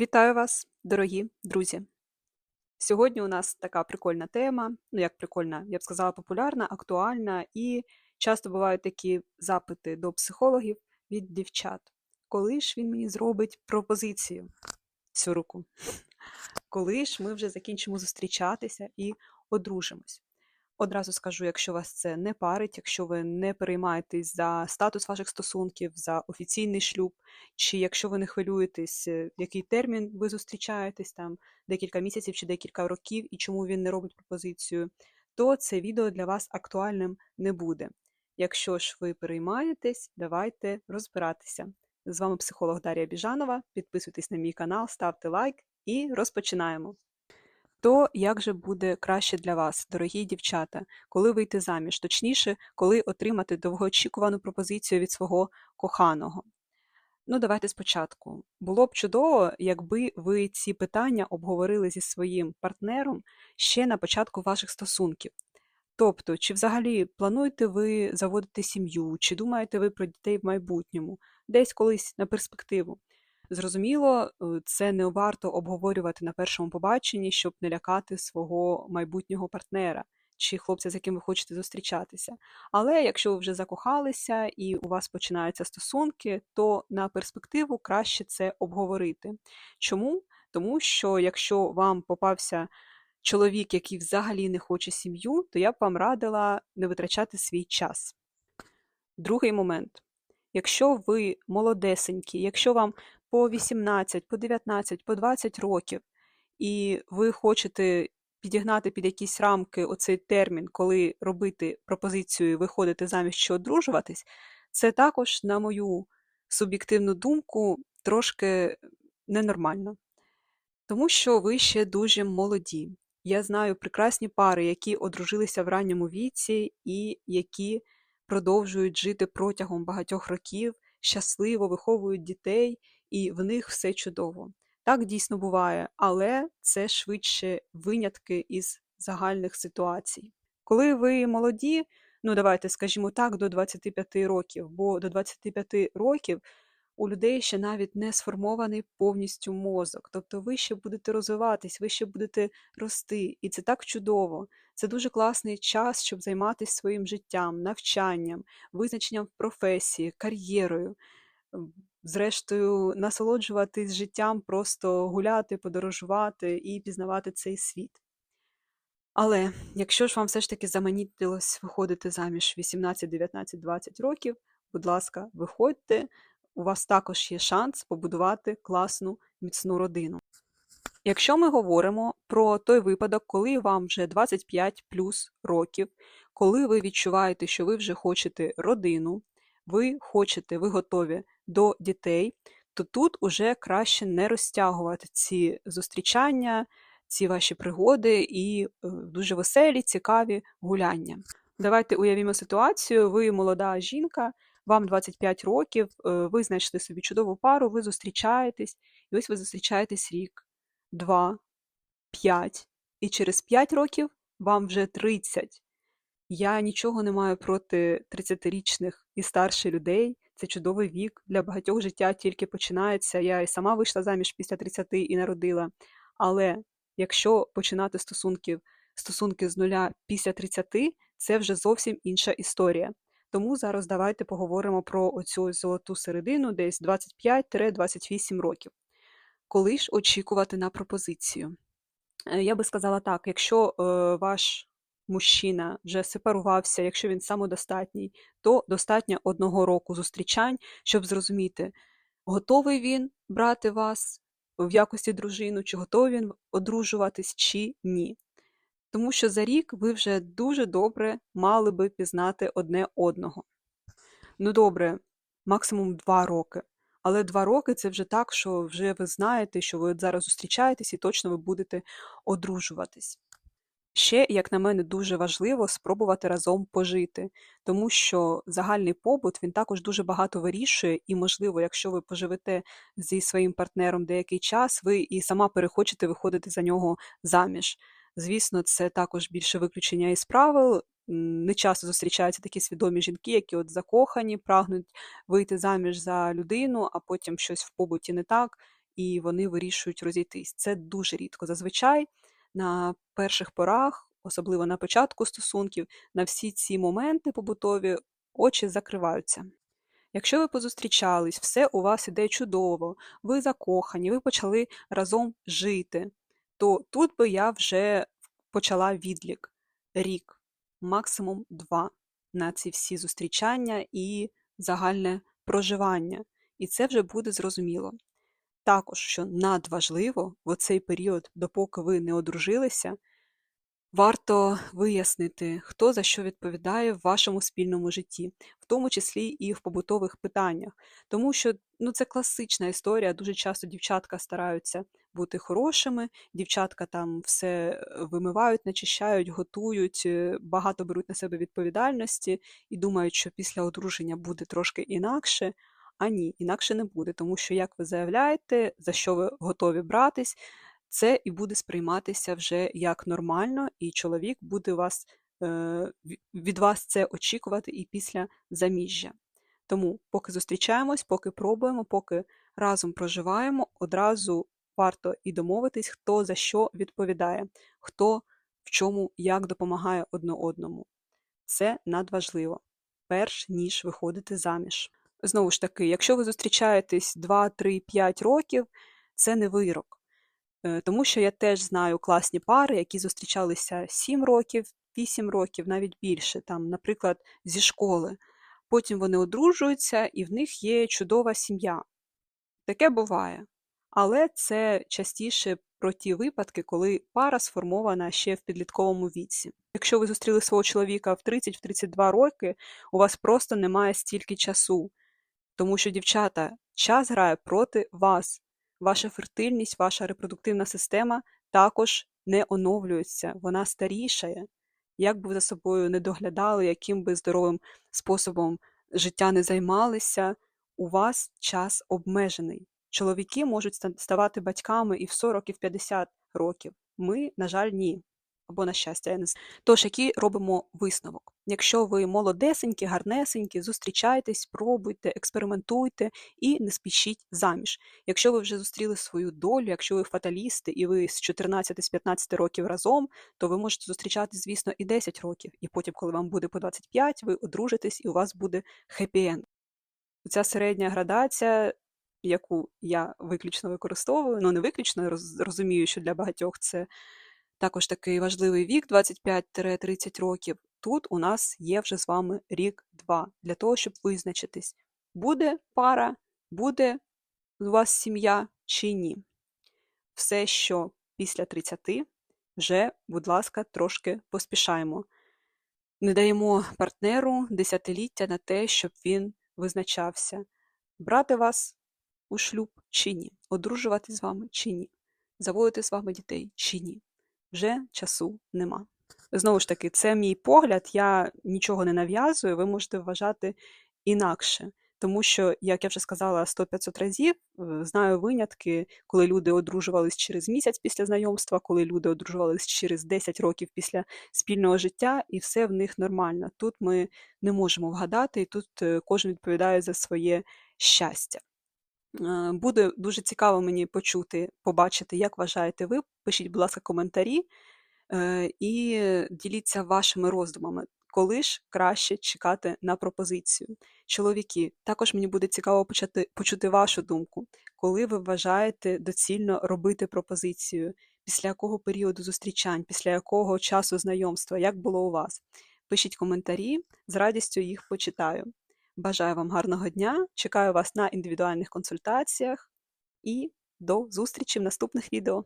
Вітаю вас, дорогі друзі! Сьогодні у нас така прикольна тема, ну як прикольна, я б сказала, популярна, актуальна, і часто бувають такі запити до психологів від дівчат. Коли ж він мені зробить пропозицію цю руку? Коли ж ми вже закінчимо зустрічатися і одружимось? Одразу скажу, якщо вас це не парить, якщо ви не переймаєтесь за статус ваших стосунків, за офіційний шлюб, чи якщо ви не хвилюєтесь, е, який термін ви зустрічаєтесь, там декілька місяців чи декілька років, і чому він не робить пропозицію, то це відео для вас актуальним не буде. Якщо ж ви переймаєтесь, давайте розбиратися. З вами психолог Дар'я Біжанова. Підписуйтесь на мій канал, ставте лайк і розпочинаємо. То як же буде краще для вас, дорогі дівчата, коли вийти заміж, точніше, коли отримати довгоочікувану пропозицію від свого коханого? Ну, давайте спочатку. Було б чудово, якби ви ці питання обговорили зі своїм партнером ще на початку ваших стосунків. Тобто, чи взагалі плануєте ви заводити сім'ю, чи думаєте ви про дітей в майбутньому, десь колись на перспективу? Зрозуміло, е, це не варто обговорювати на першому побаченні, щоб не лякати свого майбутнього партнера чи хлопця, з яким ви хочете зустрічатися. Але якщо ви вже закохалися і у вас починаються стосунки, то на перспективу краще це обговорити. Чому? Тому що якщо вам попався чоловік, який взагалі не хоче сім'ю, то я б вам радила не витрачати свій час. Другий момент. Якщо ви молодесенькі, якщо вам по 18, по 19, по 20 років, і ви хочете підігнати під якісь рамки оцей термін, коли робити пропозицію, виходити заміж чи одружуватись, це також, на мою суб'єктивну думку, трошки ненормально. Тому що ви ще дуже молоді. Я знаю прекрасні пари, які одружилися в ранньому віці і які продовжують жити протягом багатьох років, щасливо виховують дітей, і в них все чудово. Так дійсно буває, але це швидше винятки із загальних ситуацій. Коли ви молоді, ну давайте скажімо так, до 25 років, бо до 25 років у людей ще навіть не сформований повністю мозок. Тобто ви ще будете розвиватись, ви ще будете рости, і це так чудово. Це дуже класний час, щоб займатися своїм життям, навчанням, визначенням професії, кар'єрою. Зрештою, насолоджуватись життям, просто гуляти, подорожувати і пізнавати цей світ. Але якщо ж вам все ж таки заманітилось виходити заміж 18, 19, 20 років, будь ласка, виходьте, у вас також є шанс побудувати класну міцну родину. Якщо ми говоримо про той випадок, коли вам вже 25 плюс років, коли ви відчуваєте, що ви вже хочете родину, ви хочете, ви готові до дітей, то тут уже краще не розтягувати ці зустрічання, ці ваші пригоди і е, дуже веселі, цікаві гуляння. Давайте уявімо ситуацію: ви молода жінка, вам 25 років, е, ви знайшли собі чудову пару, ви зустрічаєтесь, і ось ви зустрічаєтесь рік, два, п'ять, і через 5 років вам вже 30. Я нічого не маю проти 30-річних і старших людей. Це чудовий вік. Для багатьох життя тільки починається. Я і сама вийшла заміж після 30 і народила. Але якщо починати стосунків, стосунки з нуля після 30, це вже зовсім інша історія. Тому зараз давайте поговоримо про оцю золоту середину, десь 25-28 років. Коли ж очікувати на пропозицію? Е, я би сказала так: якщо е, ваш мужчина вже сепарувався, якщо він самодостатній, то достатньо одного року зустрічань, щоб зрозуміти, готовий він брати вас в якості дружину, чи готовий він одружуватись, чи ні. Тому що за рік ви вже дуже добре мали би пізнати одне одного. Ну добре, максимум два роки. Але два роки це вже так, що вже ви знаєте, що ви зараз зустрічаєтесь і точно ви будете одружуватись. Ще, як на мене, дуже важливо спробувати разом пожити, тому що загальний побут він також дуже багато вирішує, і, можливо, якщо ви поживете зі своїм партнером деякий час, ви і сама перехочете виходити за нього заміж. Звісно, це також більше виключення із правил. Не часто зустрічаються такі свідомі жінки, які от закохані, прагнуть вийти заміж за людину, а потім щось в побуті не так, і вони вирішують розійтись. Це дуже рідко. Зазвичай на перших порах, особливо на початку стосунків, на всі ці моменти побутові очі закриваються. Якщо ви позустрічались, все у вас іде чудово, ви закохані, ви почали разом жити, то тут би я вже почала відлік рік, максимум два на ці всі зустрічання і загальне проживання. І це вже буде зрозуміло. Також, що надважливо в оцей період, допоки ви не одружилися, варто вияснити, хто за що відповідає в вашому спільному житті, в тому числі і в побутових питаннях. Тому що ну, це класична історія. Дуже часто дівчатка стараються бути хорошими, дівчатка там все е, вимивають, начищають, готують, е, багато беруть на себе відповідальності і думають, що після одруження буде трошки інакше. А ні, інакше не буде, тому що, як ви заявляєте, за що ви готові братись, це і буде сприйматися вже як нормально, і чоловік буде вас, е, від вас це очікувати і після заміжжя. Тому, поки зустрічаємось, поки пробуємо, поки разом проживаємо, одразу варто і домовитись, хто за що відповідає, хто в чому як допомагає одне одному. Це надважливо, перш ніж виходити заміж. Знову ж таки, якщо ви зустрічаєтесь 2, 3, 5 років, це не вирок. Е, тому що я теж знаю класні пари, які зустрічалися 7 років, 8 років, навіть більше, там, наприклад, зі школи. Потім вони одружуються і в них є чудова сім'я. Таке буває. Але це частіше про ті випадки, коли пара сформована ще в підлітковому віці. Якщо ви зустріли свого чоловіка в 30-32 роки, у вас просто немає стільки часу. Тому що, дівчата, час грає проти вас. Ваша фертильність, ваша репродуктивна система також не оновлюється, вона старішає. Як би ви за собою не доглядали, яким би здоровим способом життя не займалися, у вас час обмежений. Чоловіки можуть ставати батьками і в 40, і в 50 років. Ми, на жаль, ні або на щастя, я не знаю. Тож, який робимо висновок? Якщо ви молодесенькі, гарнесенькі, зустрічайтесь, пробуйте, експериментуйте і не спішіть заміж. Якщо ви вже зустріли свою долю, якщо ви фаталісти і ви з 14-15 років разом, то ви можете зустрічатись, звісно, і 10 років. І потім, коли вам буде по 25, ви одружитесь і у вас буде хеппі-енд. Ця середня градація. Яку я виключно використовую, ну не виключно розумію, що для багатьох це також такий важливий вік 25-30 років. Тут у нас є вже з вами рік-два для того, щоб визначитись, буде пара, буде у вас сім'я чи ні. Все, що після 30, вже, будь ласка, трошки поспішаємо. Не даємо партнеру десятиліття на те, щоб він визначався, брати вас у шлюб чи ні, одружувати з вами чи ні, заводити з вами дітей чи ні вже часу нема. Знову ж таки, це мій погляд, я нічого не нав'язую, ви можете вважати інакше. Тому що, як я вже сказала 100-500 разів, е, знаю винятки, коли люди одружувались через місяць після знайомства, коли люди одружувались через 10 років після спільного життя, і все в них нормально. Тут ми не можемо вгадати, і тут е, кожен відповідає за своє щастя. Е, буде дуже цікаво мені почути, побачити, як вважаєте ви. Пишіть, будь ласка, коментарі і діліться вашими роздумами, коли ж краще чекати на пропозицію. Чоловіки, також мені буде цікаво почати, почути вашу думку, коли ви вважаєте доцільно робити пропозицію, після якого періоду зустрічань, після якого часу знайомства, як було у вас. Пишіть коментарі, з радістю їх почитаю. Бажаю вам гарного дня, чекаю вас на індивідуальних консультаціях і до зустрічі в наступних відео.